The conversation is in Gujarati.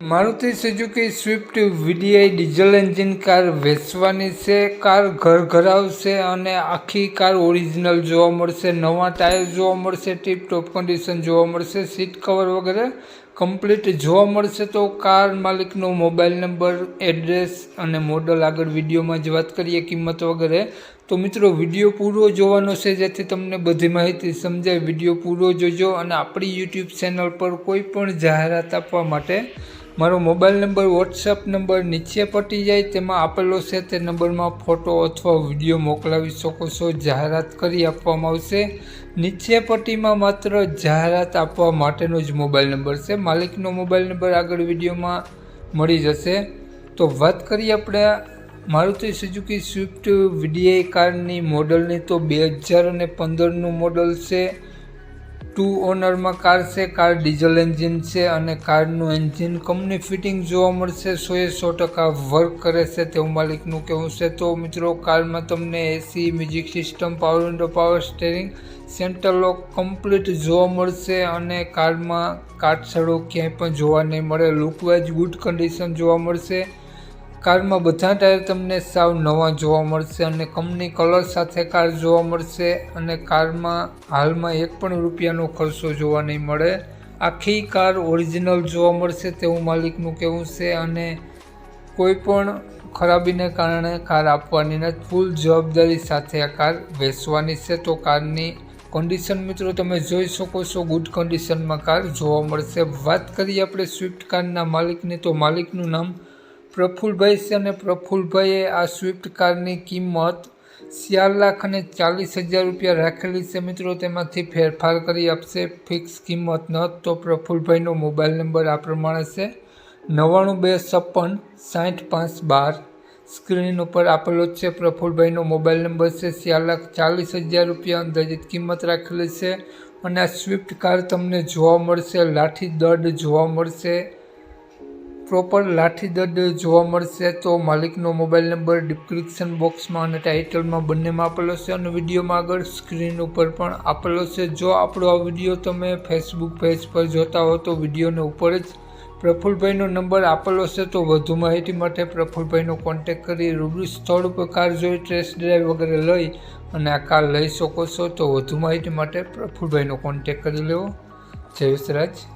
Maruti Suzuki Swift VDI diesel engine car વેચવાની છે. કાર ઘર ઘરાવશે અને આખી કાર ઓરિજિનલ જોવા મળશે. નવા ટાયર જોવા મળશે ટીપ ટોપ કન્ડિશન જોવા મળશે, સીટ કવર વગેરે. કમ્પ્લીટ જોવા મળશે તો કાર માલિકનો મોબાઈલ નંબર, એડ્રેસ અને મોડલ આગળ વિડીયોમાં જ વાત કરીએ કિંમત વગેરે. તો મિત્રો, વીડિયો પૂરો જોવાનો છે, જેથી તમને બધી માહિતી સમજાય. વીડિયો પૂરો જોજો અને આપણી યુટ્યુબ ચેનલ પર કોઈ પણ જાહેરાત આપવા માટે મારો મોબાઈલ નંબર વોટ્સઅપ નંબર નીચે પટી જાય. તેમાં આપેલો છે, તે નંબરમાં ફોટો અથવા વીડિયો મોકલાવી શકો છો. જાહેરાત કરી આપવામાં આવશે. નીચે પટ્ટીમાં માત્ર જાહેરાત આપવા માટેનો જ મોબાઈલ નંબર છે. માલિકનો મોબાઈલ નંબર આગળ વિડીયોમાં મળી જશે. તો વાત કરીએ આપણે મારુતિ સુઝુકી સ્વિફ્ટ વીડીઆઈ કારની મોડલની તો બે હજાર અને પંદરનું મોડલ છે. ટુ ઓનરમાં કાર છે, કાર ડીઝલ એન્જિન છે અને કારનું એન્જિન કંપની ફિટિંગ જોવા મળશે સોએ સો ટકા વર્ક કરે છે તેવું માલિકનું કહેવું છે. તો મિત્રો કારમાં તમને AC music system, power window, power steering, centre lock complete જોવા મળશે અને કારમાં કાટસડો ક્યાંય પણ જોવા નહીં મળે. લુકવાઇઝ ગુડ કન્ડિશન જોવા મળશે. કારમાં બધા ટાયર તમને સાવ નવા જોવા મળશે અને કંપની કલર સાથે કાર જોવા મળશે અને કારમાં હાલમાં એક પણ રૂપિયાનો ખર્ચો જોવા નહીં મળે. આખી કાર ઓરિજિનલ જોવા મળશે તેવું માલિકનું કહેવું છે અને કોઈ પણ ખરાબીને કારણે કાર આપવાની નથી. ફૂલ જવાબદારી સાથે આ કાર વેચવાની છે તો કારની કન્ડિશન મિત્રો તમે જોઈ શકો છો ગુડ કન્ડિશનમાં કાર જોવા મળશે. વાત કરીએ આપણે સ્વિફ્ટ કારના માલિકની તો માલિકનું નામ પ્રફુલભાઈ છે અને પ્રફુલભાઈએ આ સ્વિફ્ટ કારની કિંમત ચાર લાખ અને ચાલીસ હજાર રૂપિયા રાખેલી છે. મિત્રો, તેમાંથી ફેરફાર કરી આપશે. ફિક્સ કિંમત ન તો પ્રફુલભાઈનો મોબાઈલ નંબર આ પ્રમાણે છે. નવ્વાણું બે છપ્પન સાઠ પાંચ બાર. સ્ક્રીન ઉપર આપેલો છે. પ્રફુલભાઈનો મોબાઈલ નંબર છે. ચાર લાખ ચાલીસ હજાર રૂપિયા અંદાજિત કિંમત રાખેલી છે. અને આ સ્વિફ્ટ કાર તમને જોવા મળશે. લાઠી દડ જોવા મળશે. પ્રોપર લાઠી દડ જોવા મળશે તો માલિકનો મોબાઈલ નંબર ડિસ્ક્રિપ્શન બોક્સમાં અને ટાઇટલમાં બંનેમાં આપેલો છે અને વિડીયોમાં આગળ સ્ક્રીન ઉપર પણ આપેલો છે. જો આપણો આ વીડિયો તમે ફેસબુક પેજ પર જોતા હો તો વિડીયોને ઉપર જ પ્રફુલભાઈનો નંબર આપેલો છે તો વધુ માહિતી માટે પ્રફુલભાઈનો કોન્ટેક કરી રૂબરૂ સ્થળ ઉપર કાર જોઈ ટેસ્ટ ડ્રાઈવ વગેરે લઈ અને આ કાર લઈ શકો છો તો વધુ માહિતી માટે પ્રફુલભાઈનો કોન્ટેક કરી લેવો. જય વિસરાજ